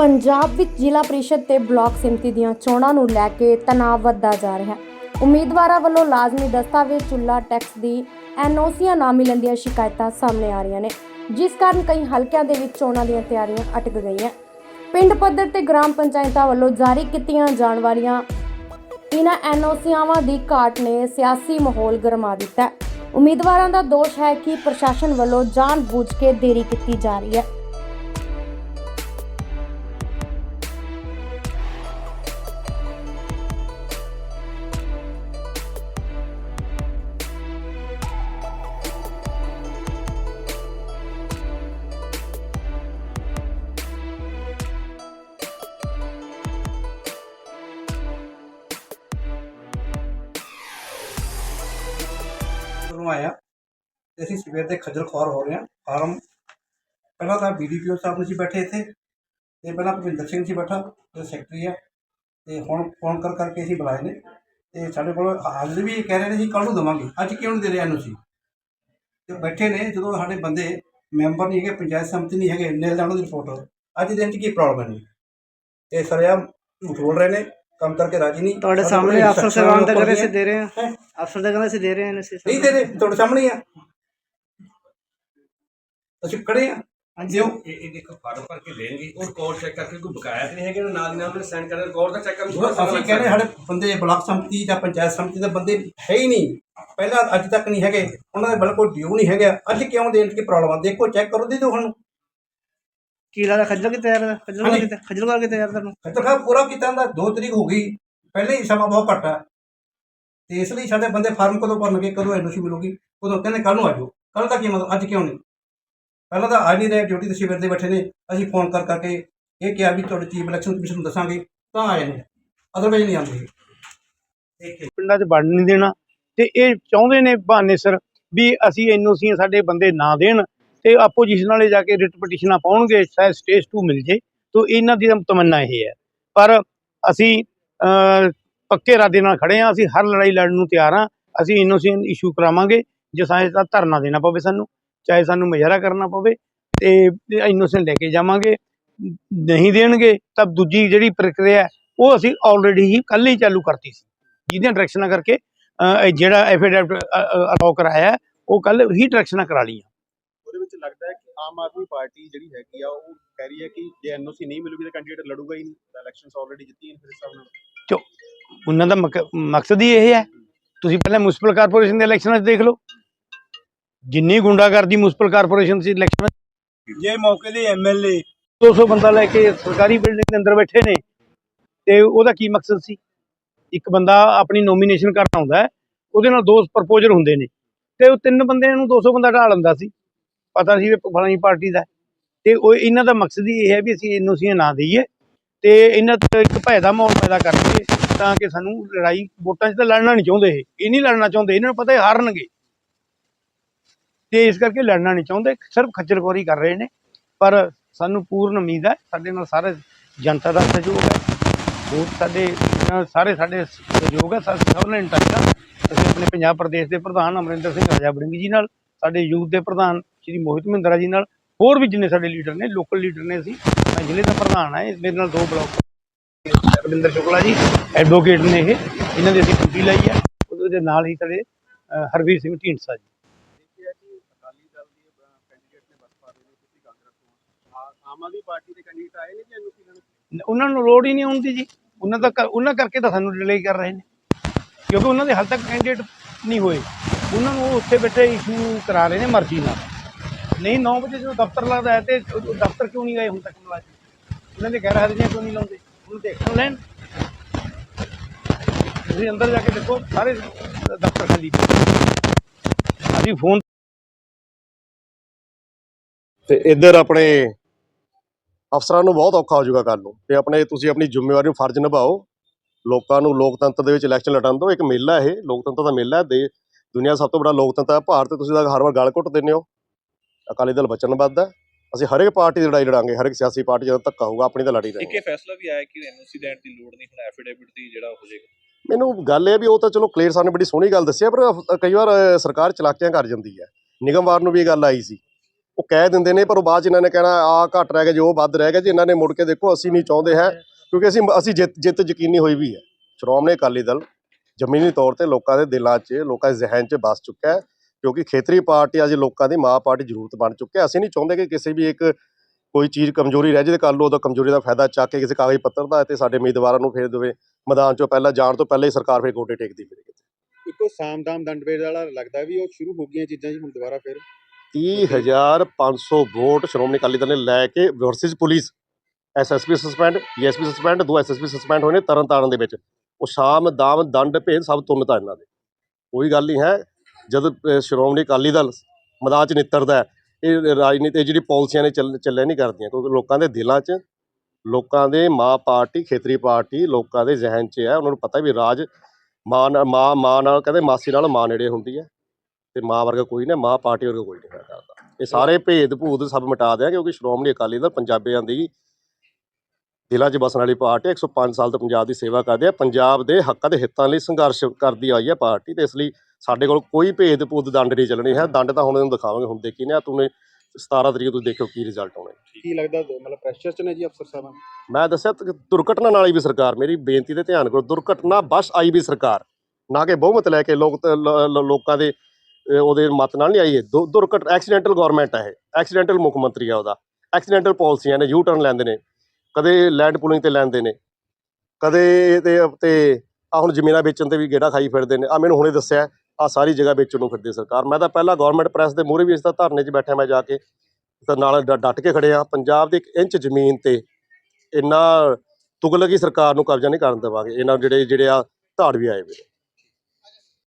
ਪੰਜਾਬ ਵਿੱਚ ਜ਼ਿਲ੍ਹਾ ਪ੍ਰੀਸ਼ਦ ਤੇ ਬਲਾਕ ਸਮਿਤੀ ਦੀਆਂ ਚੋਣਾਂ ਨੂੰ ਲੈ ਕੇ ਤਣਾਅ ਵੱਧਦਾ ਜਾ ਰਿਹਾ ਹੈ। ਉਮੀਦਵਾਰਾਂ ਵੱਲੋਂ ਲਾਜ਼ਮੀ ਦਸਤਾਵੇਜ਼ ਚੁੱਲਾ ਟੈਕਸ ਦੀ ਐਨਓਸੀਆਂ ਨਾ ਮਿਲਣ ਦੀਆਂ ਸ਼ਿਕਾਇਤਾਂ ਸਾਹਮਣੇ ਆ ਰਹੀਆਂ ਨੇ, ਜਿਸ ਕਾਰਨ ਕਈ ਹਲਕਿਆਂ ਦੇ ਵਿੱਚ ਚੋਣਾਂ ਦੀਆਂ ਤਿਆਰੀਆਂ ਅਟਕ ਗਈਆਂ। ਪਿੰਡ ਪੱਧਰ ਤੇ ਗ੍ਰਾਮ ਪੰਚਾਇਤਾਂ ਵੱਲੋਂ ਜਾਰੀ ਕੀਤੀਆਂ ਜਾਣ ਵਾਲੀਆਂ ਇਹਨਾਂ ਐਨਓਸੀਆਵਾਂ ਦੀ ਘਾਟ ਨੇ ਸਿਆਸੀ ਮਾਹੌਲ ਗਰਮਾ ਦਿੱਤਾ। ਉਮੀਦਵਾਰਾਂ ਦਾ ਦੋਸ਼ ਹੈ ਕਿ ਪ੍ਰਸ਼ਾਸਨ ਵੱਲੋਂ ਜਾਣਬੁੱਝ ਕੇ ਦੇਰੀ ਕੀਤੀ ਜਾ ਰਹੀ ਹੈ। ਨੂੰ ਆਇਆ ਤੇ ਅਸੀਂ ਸਵੇਰ ਦੇ ਖੱਜਲ ਖੁਆਰ ਹੋ ਰਹੇ ਹਾਂ ਫਾਰਮ ਪਹਿਲਾਂ ਤਾਂ ਬੀਡੀਪੀਓ ਸਾਹਿਬ ਸੀ ਬੈਠੇ ਇੱਥੇ ਤੇ ਪਹਿਲਾਂ ਭੁਪਿੰਦਰ ਸਿੰਘ ਜੀ ਬੈਠਾ ਜੋ ਸੈਕਟਰੀ ਆ ਤੇ ਹੁਣ ਫੋਨ ਕਰ ਕਰਕੇ ਅਸੀਂ ਬੁਲਾਏ ਨੇ ਤੇ ਸਾਡੇ ਕੋਲ ਹਾਜ਼ਰ ਵੀ ਕਹਿ ਰਹੇ ਨੇ ਜੀ ਕੱਲ ਨੂੰ ਦੇਵਾਂਗੇ ਅੱਜ ਕਿਉਂ ਨਹੀਂ ਦੇ ਰਹੇ ਐਨਓਸੀ ਤੇ ਬੈਠੇ ਨੇ ਜਦੋਂ ਸਾਡੇ ਬੰਦੇ ਮੈਂਬਰ ਨਹੀਂ ਹੈਗੇ ਪੰਚਾਇਤ ਸਮਿਤੀ ਨਹੀਂ ਹੈਗੇ ਨਿਲ ਜਾਣੋ ਦੀ ਰਿਪੋਰਟ ਅੱਜ ਦੇ ਦਿਨ ਚ ਕੀ ਪ੍ਰੋਬਲਮ ਹੈ ਤੇ ਸਰਿਆ ਬੋਲ ਰਹੇ ਨੇ ਕੰਮ ਕਰਕੇ ਰਾਜੀ ਨਹੀਂ ਤੁਹਾਡੇ ਸਾਹਮਣੇ ਅਫਸਰ ਉੱਪਰ ਕਹਿੰਦੇ ਦੀਆਂ। ਸੀ ਦੇ ਰਹੇ ਆ ਹੈਂ? ਅਫਸਰ ਤਾਂ ਕਹਿੰਦੇ ਸੀ ਦੇ ਰਹੇ ਆ ਨਸੇ ਨਹੀਂ ਦੇ ਰਹੇ ਤੁਹਾਡੇ ਸਾਹਮਣੇ ਹੀ ਆ ਅਸੀਂ ਖੜੇ ਆ ਹਾਂਜੀ ਇਹ ਇਹ ਦੇਖੋ ਫਾਰਮ ਭਰ ਕੇ ਦੇਣਗੇ ਉਹ ਰਿਕਾਰਡ ਚੈੱਕ ਕਰਕੇ ਕੋਈ ਬਕਾਇਆ ਤੇ ਨਹੀਂ ਹੈਗੇ ਨਾ ਨਾਲ ਨਾਲ ਉਹਨੇ ਸੈਂਡ ਕਰ ਰਿਕਾਰਡ ਦਾ ਚੈੱਕ ਕਰਨ ਅਸੀਂ ਕਹਿੰਦੇ ਸਾਡੇ ਬੰਦੇ ਬਲਾਕ ਸੰਮਤੀ ਜਾਂ ਪੰਚਾਇਤ ਸੰਮਤੀ ਦੇ ਬੰਦੇ ਹੈ ਹੀ ਨਹੀਂ ਪਹਿਲਾਂ ਅੱਜ ਤੱਕ ਨਹੀਂ ਹੈਗੇ ਉਹਨਾਂ ਦੇ ਬਿਲਕੁਲ ਡਿਊ ਨਹੀਂ ਹੈਗਾ ਅੱਜ ਕਿਉਂ ਦੇਣ ਦੀ ਪ੍ਰੋਬਲਮ ਆ ਦੇਖੋ ਚੈੱਕ ਕਰੋ ਦੇ ਦਿਓ ਹੁਣ ਕੀ ਲੱਗਦਾ ਖੱਜਲ ਕਿਤੇ ਯਾਰ ਖੱਜਲ। ਕਿਤੇ ਖੱਜਲ ਕਰ ਕਿਤੇ ਯਾਰ ਤੁਹਾਨੂੰ ਖਤਰਖਾ ਪੂਰਾ ਕੀਤਾ ਦਾ 2 ਤਰੀਕ ਹੋ ਗਈ ਪਹਿਲੇ ਹੀ ਸਮਾਂ ਬਹੁਤ ਘੱਟ ਆ ਤੇ ਇਸ ਲਈ ਸਾਡੇ ਬੰਦੇ ਫਾਰਮ ਕਦੋਂ ਭਰਨਗੇ, ਕਦੋਂ ਐਨਓਸੀ ਮਿਲੂਗੀ? ਉਦੋਂ ਕਹਿੰਦੇ ਕੱਲ ਨੂੰ ਆ ਜਾਓ। ਕੱਲ ਦਾ ਕੀ ਮਤਲਬ? ਅੱਜ ਕਿਉਂ ਨਹੀਂ? ਪਹਿਲਾਂ ਤਾਂ ਆ ਨਹੀਂ ਰਹੇ, ਡਿਊਟੀ ਤੇ ਸਵੇਰ ਦੇ ਬੈਠੇ ਨੇ। ਅਸੀਂ ਫੋਨ ਕਰ ਕਰਕੇ ਇਹ ਕਿਹਾ ਵੀ ਤੁਹਾਡੇ ਚੀਫ ਇਲੈਕਸ਼ਨ ਕਮਿਸ਼ਨ ਨੂੰ ਦੱਸਾਂਗੇ, ਤਾਂ ਆਏ ਨੇ। ਅਦਰਵਾਈਜ਼ ਨਹੀਂ ਆਉਂਦੇ। ਪਿੰਡਾਂ 'ਚ ਵੜ ਨਹੀਂ ਦੇਣਾ। ਤੇ ਇਹ ਚਾਹੁੰਦੇ ਨੇ ਬਹਾਨੇ ਸਿਰ ਵੀ ਅਸੀਂ ਐਨਓਸੀਆਂ ਸਾਡੇ ਬੰਦੇ ਨਾ ਦੇਣ ਤੇ ਆਪੋਜੀਸ਼ਨ ਵਾਲੇ ਜਾ ਕੇ ਰਿਟ ਪਟੀਸ਼ਨਾਂ ਪਾਉਣਗੇ, ਸ਼ਾਇਦ ਸਟੇਜ 2 ਮਿਲ ਜੇ। ਤੋ ਇਹਨਾਂ ਦੀ ਤਾਂ ਤਮੰਨਾ ਇਹ ਹੈ। ਪਰ ਅਸੀਂ ਪੱਕੇ ਇਰਾਦੇ ਨਾਲ ਖੜੇ ਹਾਂ ਅਸੀਂ ਹਰ ਲੜਾਈ ਲੜਨ ਨੂੰ ਤਿਆਰ ਹਾਂ ਅਸੀਂ ਐਨਓਸੀ ਇਸ਼ੂ ਕਰਾਵਾਂਗੇ ਜੇ ਸਾਇੰਸ ਦਾ ਧਰਨਾ ਦੇਣਾ ਪਵੇ ਸਾਨੂੰ ਚਾਹੇ ਸਾਨੂੰ ਮੁਜ਼ਾਹਰਾ ਕਰਨਾ ਪਵੇ ਤੇ ਐਨਓਸੀ ਲੈ ਕੇ ਜਾਵਾਂਗੇ ਨਹੀਂ ਦੇਣਗੇ ਤਾਂ ਦੂਜੀ ਜਿਹੜੀ ਪ੍ਰਕਿਰਿਆ ਉਹ ਅਸੀਂ ਆਲਰੇਡੀ ਹੀ ਕੱਲ੍ਹ ਹੀ ਚਾਲੂ ਕਰਤੀ ਸੀ। ਜਿਹਦੀਆਂ ਡਾਇਰੈਕਸ਼ਨਾਂ ਕਰਕੇ ਜਿਹੜਾ ਐਫੀਡੈਵਿਟ ਅਲਾਉ ਕਰਾਇਆ ਉਹ ਕੱਲ ਹੀ ਡਾਇਰੈਕਸ਼ਨਾਂ ਕਰਾ ਲਈਆਂ। ਉਹਦੇ ਵਿੱਚ ਲੱਗਦਾ ਹੈ ਕਿ ਆਮ ਆਦਮੀ ਪਾਰਟੀ ਜਿਹੜੀ ਹੈਗੀ ਆ ਉਹ ਕਹਿ ਰਹੀ ਹੈ ਕਿ ਜੇ ਐਨਓਸੀ ਨਹੀਂ ਮਿਲੂਗੀ ਤਾਂ ਕੈਂਡੀਡੇਟ ਲੜੂਗਾ ਹੀ ਨਹੀਂ ਇਲੈਕਸ਼ਨਸ ਆਲਰੇਡੀ ਜਿੱਤੀਆਂ ਫਿਰ ਇਸ ਹਿਸਾਬ ਨਾਲ। ਉਹਨਾਂ ਦਾ ਮਕ- ਮਕਸਦ ਹੀ ਇਹ ਹੈ। ਤੁਸੀਂ ਪਹਿਲਾਂ ਮਿਊਨਿਸਪਲ ਕਾਰਪੋਰੇਸ਼ਨ ਦੇ ਇਲੈਕਸ਼ਨਾਂ 'ਚ ਦੇਖ ਲਓ। ਜਿੰਨੀ ਗੁੰਡਾਗਰਦੀ ਮਿਊਨਿਸਪਲ ਕਾਰਪੋਰੇਸ਼ਨ ਸੀ ਇਲੈਕਸ਼ਨ ਜੇ ਮੌਕੇ ਦੇ ਐਮਐਲਏ 200 ਬੰਦਾ ਲੈ ਕੇ ਸਰਕਾਰੀ ਬਿਲਡਿੰਗ ਦੇ ਅੰਦਰ ਬੈਠੇ ਨੇ ਤੇ ਉਹਦਾ ਕੀ ਮਕਸਦ ਸੀ? ਇੱਕ ਬੰਦਾ ਆਪਣੀ ਨੋਮੀਨੇਸ਼ਨ ਕਰਨ ਆਉਂਦਾ ਉਹਦੇ ਨਾਲ ਦੋ ਪ੍ਰਪੋਜ਼ਲ ਹੁੰਦੇ ਨੇ। ਤੇ ਉਹ ਤਿੰਨ ਬੰਦਿਆਂ ਨੂੰ 200 ਬੰਦਾ ਢਾਲ ਲੈਂਦਾ ਸੀ। ਪਤਾ ਸੀ ਵੀ ਫਲਾਣੀ ਪਾਰਟੀ ਦਾ। ਤੇ ਉਹ ਇਹਨਾਂ ਦਾ ਮਕਸਦ ਹੀ ਇਹ ਹੈ ਵੀ ਅਸੀਂ ਐਨਓਸੀਆਂ ਨਾ ਦਈਏ ਤੇ ਇਹਨਾਂ ਤੇ ਇੱਕ ਭੈ ਦਾ ਮਾਹੌਲ ਪੈਦਾ ਕਰਕੇ ਤਾਂ ਕਿ ਸਾਨੂੰ ਲੜਾਈ, ਵੋਟਾਂ 'ਚ ਤਾਂ ਲੜਨਾ ਨਹੀਂ ਚਾਹੁੰਦੇ ਇਹ। ਇਹ ਨਹੀਂ ਲੜਨਾ ਚਾਹੁੰਦੇ, ਇਹਨਾਂ ਨੂੰ ਪਤਾ ਇਹ ਹਾਰਨਗੇ। ਤੇ ਇਸ ਕਰਕੇ ਲੜਨਾ ਨਹੀਂ ਚਾਹੁੰਦੇ, ਸਿਰਫ ਖੱਜਲਖੋਰੀ ਕਰ ਰਹੇ ਨੇ। ਪਰ ਸਾਨੂੰ ਪੂਰਨ ਉਮੀਦ ਹੈ, ਸਾਡੇ ਨਾਲ ਸਾਰੇ ਜਨਤਾ ਦਾ ਸਹਿਯੋਗ ਹੈ। ਵੋਟ ਸਾਡੇ ਸਾਰੇ ਸਾਡੇ ਸਹਿਯੋਗ ਹੈ ਸਾਡੇ ਸਭ ਨੇ ਟੱਚ ਅਸੀਂ ਆਪਣੇ ਪੰਜਾਬ ਪ੍ਰਦੇਸ਼ ਦੇ ਪ੍ਰਧਾਨ ਅਮਰਿੰਦਰ ਸਿੰਘ ਰਾਜਾ ਬੜਿੰਗ ਜੀ ਨਾਲ, ਸਾਡੇ ਯੂਥ ਦੇ ਪ੍ਰਧਾਨ ਸ਼੍ਰੀ ਮੋਹਿਤ ਮਹਿੰਦਰਾ ਜੀ ਨਾਲ, ਹੋਰ ਵੀ ਜਿੰਨੇ ਸਾਡੇ ਲੀਡਰ ਨੇ, ਲੋਕਲ ਲੀਡਰ ਨੇ ਅਸੀਂ, ਮੈਂ ਜ਼ਿਲ੍ਹੇ ਦਾ ਪ੍ਰਧਾਨ ਹਾਂ ਮੇਰੇ ਨਾਲ ਦੋ ਬਲਾਕ ਰਵਿੰਦਰ ਸ਼ੁਕਲਾ ਜੀ ਐਡਵੋਕੇਟ ਨੇ ਇਹ। ਇਹਨਾਂ ਦੀ ਅਸੀਂ ਡਿਊਟੀ ਲਈ ਹੈ ਉਹਦੇ ਨਾਲ ਹੀ ਸਾਡੇ ਹਰਵੀਰ ਸਿੰਘ ਢੀਂਡਸਾ ਜੀ। ਆਮ ਆਦਮੀ ਪਾਰਟੀ ਦੇ ਕੈਂਡੀਡੇਟ ਆਏ ਨੇ ਐਨਓਸੀ ਉਹਨਾਂ ਨੂੰ ਲੋੜ ਹੀ ਨਹੀਂ ਹੁੰਦੀ ਜੀ। ਉਹਨਾਂ ਦਾ ਉਹਨਾਂ ਕਰਕੇ ਤਾਂ ਸਾਨੂੰ ਡਿਲੇ ਕਰ ਰਹੇ ਨੇ। ਕਿਉਂਕਿ ਉਹਨਾਂ ਦੇ ਹਾਲ ਤੱਕ ਕੈਂਡੀਡੇਟ ਨਹੀਂ ਹੋਏ। ਉਹਨਾਂ ਨੂੰ ਉੱਥੇ ਬੈਠੇ ਇਸ਼ੂ ਕਰਾ ਰਹੇ ਨੇ ਮਰਜ਼ੀ ਨਾਲ। ਨਹੀਂ 9 ਵਜੇ ਜਦੋਂ ਦਫ਼ਤਰ ਲੱਗਦਾ ਹੈ ਤੇ ਦਫ਼ਤਰ ਕਿਉਂ ਨਹੀਂ ਗਏ ਹੁਣ ਤੱਕ ਮੁਲਾਜ਼ਮ? ਉਹਨਾਂ ਦੇ ਗੈਰ ਹਾਜ਼ਰੀਆਂ ਕਿਉਂ ਨਹੀਂ ਲਾਉਂਦੇ? ਉਹਨੂੰ ਦੇਖਣ ਲੈਣ। ਤੁਸੀਂ ਅੰਦਰ ਜਾ ਕੇ ਦੇਖੋ ਸਾਰੇ ਦਫ਼ਤਰ ਖਾਲੀ ਪਏ। ਅਸੀਂ ਫੋਨ ਤੇ ਇੱਧਰ ਆਪਣੇ ਅਫਸਰਾਂ ਨੂੰ ਬਹੁਤ ਔਖਾ ਹੋ ਜਾਊਗਾ ਕੱਲ ਨੂੰ। ਤੇ ਆਪਣੇ ਤੁਸੀਂ ਆਪਣੀ ਜ਼ਿੰਮੇਵਾਰੀ ਨੂੰ ਫਰਜ਼ ਨਿਭਾਓ। ਲੋਕਾਂ ਨੂੰ ਲੋਕਤੰਤਰ ਦੇ ਵਿੱਚ ਇਲੈਕਸ਼ਨ ਲੜਨ ਦਿਓ। ਇੱਕ ਮੇਲਾ ਇਹ ਲੋਕਤੰਤਰ ਦਾ ਮੇਲਾ ਹੈ। ਦੇ ਦੁਨੀਆ ਦਾ ਸਭ ਤੋਂ ਵੱਡਾ ਲੋਕਤੰਤਰ ਹੈ। ਭਾਰਤ ਤੁਸੀਂ ਤਾਂ ਹਰ ਵਾਰ ਗਲ ਘੁੱਟ ਦਿੰਦੇ ਹੋ। ਅਕਾਲੀ ਦਲ ਵਚਨਬੱਧ ਹੈ। ਅਸੀਂ ਹਰ ਇੱਕ ਪਾਰਟੀ ਦੀ ਲੜਾਈ ਲੜਾਂਗੇ। ਹਰ ਇੱਕ ਸਿਆਸੀ ਪਾਰਟੀ ਜਦੋਂ ਧੱਕਾ ਹੋਊਗਾ ਆਪਣੀ ਤਾਂ ਲੜੀ ਇੱਕ ਰਹੇ ਇਹ ਫੈਸਲਾ ਵੀ ਆਇਆ ਕਿ ਐਨਓਸੀ ਦੇਣ ਦੀ ਲੋੜ ਨਹੀਂ ਹੁਣ ਐਫੀਡੇਵਿਟ ਦੀ ਜਿਹੜਾ ਹੋ ਜਾਏਗਾ ਮੈਨੂੰ ਗੱਲ ਇਹ ਵੀ ਉਹ ਤਾਂ ਚਲੋ ਕਲੀਅਰ ਸਾਨੂੰ ਬੜੀ ਸੋਹਣੀ ਗੱਲ ਦੱਸੀ ਹੈ ਪਰ ਅਫ- ਕਈ ਵਾਰ ਅ, ਸਰਕਾਰ ਚਲਾਕੀਆਂ ਕਰ ਜਾਂਦੀ ਹੈ। ਨਿਗਮਵਾਰ ਨੂੰ ਵੀ ਇਹ ਗੱਲ ਆਈ ਸੀ। ਉਹ ਕਹਿ ਦਿੰਦੇ ਨੇ ਪਰ ਉਹ ਬਾਅਦ ਚ ਇਹਨਾਂ ਨੇ ਕਹਿਣਾ ਆ ਘੱਟ ਰਹਿ ਗਿਆ ਜੀ ਉਹ ਵੱਧ ਰਹਿ ਗਿਆ ਜੀ ਇਹਨਾਂ ਨੇ ਮੁੜ ਕੇ ਦੇਖੋ ਅਸੀਂ ਨਹੀਂ ਚਾਹੁੰਦੇ ਹੈ ਕਿਉਂਕਿ ਅਸੀਂ ਅਸੀਂ ਜਿੱਤ ਜਿੱਤ ਯਕੀਨੀ ਹੋਈ ਵੀ ਹੈ। ਸ਼੍ਰੋਮਣੀ ਅਕਾਲੀ ਦਲ ਜ਼ਮੀਨੀ ਤੌਰ ਤੇ ਲੋਕਾਂ ਦੇ ਦਿਲਾਂ 'ਚ ਲੋਕਾਂ ਦੇ ਜ਼ਿਹਨ 'ਚ ਵਸ ਚੁੱਕਾ ਹੈ ਕਿਉਂਕਿ ਖੇਤਰੀ ਪਾਰਟੀ ਅੱਜ ਲੋਕਾਂ ਦੀ ਮਾਂ ਪਾਰਟੀ ਜ਼ਰੂਰਤ ਬਣ ਚੁੱਕਿਆ ਅਸੀਂ ਨਹੀਂ ਚਾਹੁੰਦੇ ਕਿ ਕਿਸੇ ਵੀ ਇੱਕ ਕੋਈ ਚੀਜ਼ ਕਮਜ਼ੋਰੀ ਰਹਿ ਜੇ ਤੇ ਕੱਲ੍ਹ ਨੂੰ ਉਹਦਾ ਕਮਜ਼ੋਰੀ ਦਾ ਫਾਇਦਾ ਚੱਕ ਕੇ ਕਿਸੇ ਕਾਗਜ਼ ਪੱਤਰ ਦਾ ਤੇ ਸਾਡੇ ਉਮੀਦਵਾਰਾਂ ਨੂੰ ਫੇਰ ਦੇਵੇ। ਮੈਦਾਨ 'ਚੋਂ ਪਹਿਲਾਂ ਜਾਣ ਤੋਂ ਪਹਿਲਾਂ ਹੀ ਸਰਕਾਰ ਫੇਰ ਗੋਡੇ ਟੇਕਦੀ ਫਿਰੇ ਇੱਕੋ ਸਾਮਦਾਮ ਦੰਡਵੇਦ ਵਾਲਾ ਲੱਗਦਾ ਵੀ ਉਹ ਸ਼ੁਰੂ ਹੋ ਗਈਆਂ ਚੀਜ਼ਾਂ ਜੀ ਹੁਣ ਦੁਬਾਰਾ ਫਿਰ। 30500 ਵੋਟ ਸ਼੍ਰੋਮਣੀ ਅਕਾਲੀ ਦਲ ਨੇ ਲੈ ਕੇ versus police. SSP suspend DSP suspend ਦੋ ਐਸਐਸਪੀ ਸਸਪੈਂਡ ਹੋਏ ਨੇ ਤਰਨ ਤਾਰਨ ਦੇ ਵਿੱਚ। ਉਹ ਸ਼ਾਮ ਦਾਮ ਦੰਡ ਭੇਦ ਸਭ ਤੁੰਨਤਾ ਇਹਨਾਂ ਦੇ। ਕੋਈ ਗੱਲ ਨਹੀਂ ਹੈ ਜਦ ਸ਼੍ਰੋਮਣੀ ਅਕਾਲੀ ਦਲ ਮੈਦਾਨ 'ਚ ਨਿੱਤਰਦਾ ਇਹ ਰਾਜਨੀਤੀ ਜਿਹੜੀ ਪਾਲਿਸੀਆਂ ਨੇ ਚੱਲੇ ਨਹੀਂ ਕਰਦੀਆਂ ਕਿਉਂਕਿ ਲੋਕਾਂ ਦੇ ਦਿਲਾਂ 'ਚ ਲੋਕਾਂ ਦੇ ਮਾਂ ਪਾਰਟੀ, ਖੇਤਰੀ ਪਾਰਟੀ ਲੋਕਾਂ ਦੇ ਜ਼ਿਹਨ 'ਚ ਹੈ। ਉਹਨਾਂ ਨੂੰ ਪਤਾ ਵੀ ਰਾਜ ਮਾਂ ਨਾਲ, ਮਾਂ ਮਾਂ ਨਾਲ ਕਹਿੰਦੇ ਮਾਸੀ ਨਾਲ ਮਾਂ ਨੇੜੇ ਹੁੰਦੀ ਹੈ ਤੇ ਮਾਂ ਵਰਗਾ ਕੋਈ ਨਹੀਂ ਮਾਂ ਪਾਰਟੀ ਵਰਗਾ ਕੋਈ ਨਹੀਂ ਕਰਦਾ ਇਹ ਸਾਰੇ ਭੇਦ ਭੂਤ ਸਭ ਮਿਟਾ ਦਿਆ ਕਿਉਂਕਿ ਸ਼੍ਰੋਮਣੀ ਅਕਾਲੀ ਦਲ ਪੰਜਾਬੀਆਂ ਦੀ ਦਿਲਾਂ 'ਚ ਬਸਣ ਵਾਲੀ ਪਾਰਟੀ ਹੈ। 105 ਸਾਲ ਤੋਂ ਪੰਜਾਬ ਦੀ ਸੇਵਾ ਕਰਦੀ ਹੈ ਪੰਜਾਬ ਦੇ ਹੱਕਾਂ ਦੇ ਹਿੱਤਾਂ ਲਈ ਸੰਘਰਸ਼ ਕਰਦੀ ਆਈ ਹੈ ਪਾਰਟੀ ਤੇ ਇਸ ਲਈ ਸਾਡੇ ਕੋਲ ਕੋਈ ਭੇਦ ਭੂਤ ਦੰਡ ਨਹੀਂ ਚੱਲਣੀ ਹੈ। ਦੰਡ ਤਾਂ ਹੁਣ ਇਹਨੂੰ ਦਿਖਾਵਾਂਗੇ, ਹੁਣ ਦੇਖੀ ਨੇ ਤੁਮਨੇ 17 ਤਰੀਕ ਤੁਸੀਂ ਦੇਖਿਓ ਕੀ ਰਿਜ਼ਲਟ ਆਉਣੇ। ਕੀ ਲੱਗਦਾ ਮਤਲਬ ਪ੍ਰੈਸ਼ਰ ਚ ਨੇ ਜੀ ਅਫਸਰ ਸਾਹਿਬਾਨ ਮੈਂ ਦੱਸਿਆ ਤ- ਦੁਰਘਟਨਾ ਨਾਲ ਆਈ ਵੀ ਸਰਕਾਰ ਮੇਰੀ ਬੇਨਤੀ ਤੇ ਧਿਆਨ ਕਰੋ ਦੁਰਘਟਨਾ ਬਸ ਆਈ ਵੀ ਸਰਕਾਰ ਨਾ ਕਿ ਬਹੁਮਤ ਲੈ ਕੇ ਲੋਕ ਤ- ਲ- ਲ- ਲੋਕਾਂ ਦੇ ਅਹ, ਉਹਦੇ ਮਤ ਨਾਲ ਨਹੀਂ ਆਈ ਇਹ। ਦੁ- ਦੁਰਘਟ ਐਕਸੀਡੈਂਟਲ ਗਵਰਨਮੈਂਟ ਹੈ ਇਹ। ਐਕਸੀਡੈਂਟਲ ਮੁੱਖ ਮੰਤਰੀ ਆ ਉਹਦਾ। ਐਕਸੀਡੈਂਟਲ ਪਾਲਿਸੀਆਂ ਨੇ ਯੂ ਟਰਨ ਲੈਂਦੇ ਨੇ। ਕਦੇ ਲੈਂਡ ਪੂਲਿੰਗ ਤੇ ਲੈਂਦੇ ਨੇ। ਕਦੇ ਤੇ ਤੇ ਆ ਹੁਣ ਜ਼ਮੀਨਾਂ ਵੇਚਣ ਤੇ ਵੀ ਗੇੜਾ ਖਾਈ ਫਿਰਦੇ ਨੇ। ਆ ਮੈਨੂੰ ਹੁਣੇ ਦੱਸਿਆ ਆ ਸਾਰੀ ਜਗ੍ਹਾ ਵੇਚਣ ਨੂੰ ਫਿਰਦੀ ਸਰਕਾਰ। ਮੈਂ ਤਾਂ ਪਹਿਲਾਂ ਗਵਰਨਮੈਂਟ ਪ੍ਰੈਸ ਦੇ ਮੂਹਰੇ ਵੀ ਇਸ ਦਾ ਧਰਨੇ 'ਚ ਬੈਠਿਆ ਮੈਂ ਜਾ ਕੇ, ਤੇ ਨਾਲ ਡ- ਡਟ ਕੇ ਖੜੇ ਆ ਪੰਜਾਬ ਦੀ ਇੱਕ ਇੰਚ ਜ਼ਮੀਨ ਤੇ ਇੰਨਾ ਤੁਗਲਕੀ ਸਰਕਾਰ ਨੂੰ ਕਬਜ਼ਾ ਨਹੀਂ ਕਰਨ ਦੇਵਾਂਗੇ। ਇਹਨਾਂ ਜਿਹੜੇ ਜਿਹੜੇ ਆ ਧਾੜਵੀ ਆਏ ਵੇ